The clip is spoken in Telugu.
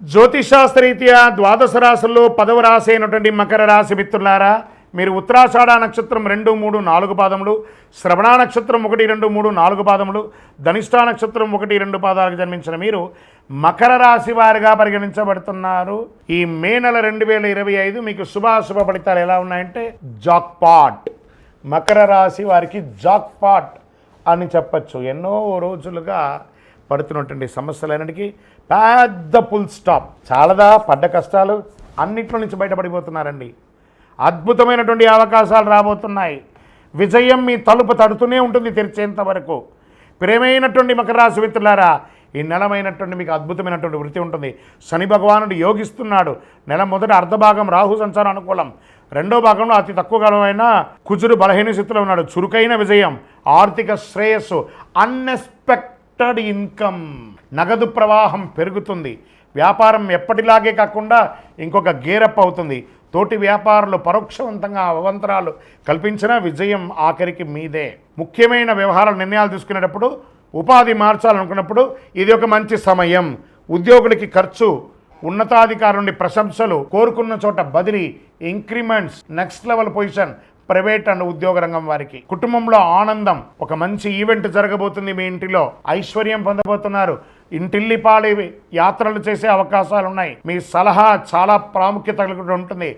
జ్యోతిషాస్త్రరీత్యా ద్వాదశ రాశుల్లో పదవ రాశి అయినటువంటి మకర రాశి మిత్రులారా మీరు ఉత్తరాషాఢ నక్షత్రం రెండు మూడు నాలుగు పాదములు శ్రవణ నక్షత్రం ఒకటి రెండు మూడు నాలుగు పాదములు ధనిష్టా నక్షత్రం ఒకటి రెండు పాదాలకు జన్మించిన మీరు మకర రాశి వారిగా పరిగణించబడుతున్నారు. ఈ మే నెల రెండు వేల ఇరవై ఐదు మీకు శుభాశుభ ఫలితాలు ఎలా ఉన్నాయంటే జాక్పాట్ మకర రాశి వారికి జాక్పాట్ అని చెప్పచ్చు. ఎన్నో రోజులుగా పడుతున్నటువంటి సమస్యలన్నిటికీ పెద్ద ఫుల్ స్టాప్ చాలదా పడ్డ కష్టాలు అన్నిట్లో నుంచి బయటపడిపోతున్నారండి. అద్భుతమైనటువంటి అవకాశాలు రాబోతున్నాయి. విజయం మీ తలుపు తడుతూనే ఉంటుంది తెరిచేంత వరకు. ప్రేమైనటువంటి మకర రాశి మిత్రులారా ఈ నెలమైనటువంటి మీకు అద్భుతమైనటువంటి వృత్తి ఉంటుంది. శని భగవానుడు యోగిస్తున్నాడు. నెల మొదటి అర్ధభాగం రాహు సంచారం అనుకూలం. రెండో భాగంలో అతి తక్కువ కాలమైన కుజుడు బలహీన స్థితిలో ఉన్నాడు. చురుకైన విజయం ఆర్థిక శ్రేయస్సు అన్ఎక్స్పెక్టెడ్ ఇన్కమ్. నగదు ప్రవాహం పెరుగుతుంది. వ్యాపారం ఎప్పటిలాగే కాకుండా ఇంకొక గేరప్ అవుతుంది. తోటి వ్యాపారులు పరోక్షవంతంగా అవంతరాలు కల్పించిన విజయం ఆఖరికి మీదే. ముఖ్యమైన వ్యవహార నిర్ణయాలు తీసుకునేటప్పుడు ఉపాధి మార్చాలనుకున్నప్పుడు ఇది ఒక మంచి సమయం. ఉద్యోగులకి ఖర్చు ఉన్నతాధికారుని నుండి ప్రశంసలు కోరుకున్న చోట బదిలీ increments next level position private and ఉద్యోగ రంగం వారికి. కుటుంబంలో ఆనందం. ఒక మంచి ఈవెంట్ జరగబోతుంది మీ ఇంటిలో. ఐశ్వర్యం పొందబోతున్నారు. ఇంటిల్లిపాలి యాత్రలు చేసే అవకాశాలు ఉన్నాయి మీ సలహా చాలా ప్రాముఖ్యత కలిగి ఉంటుంది.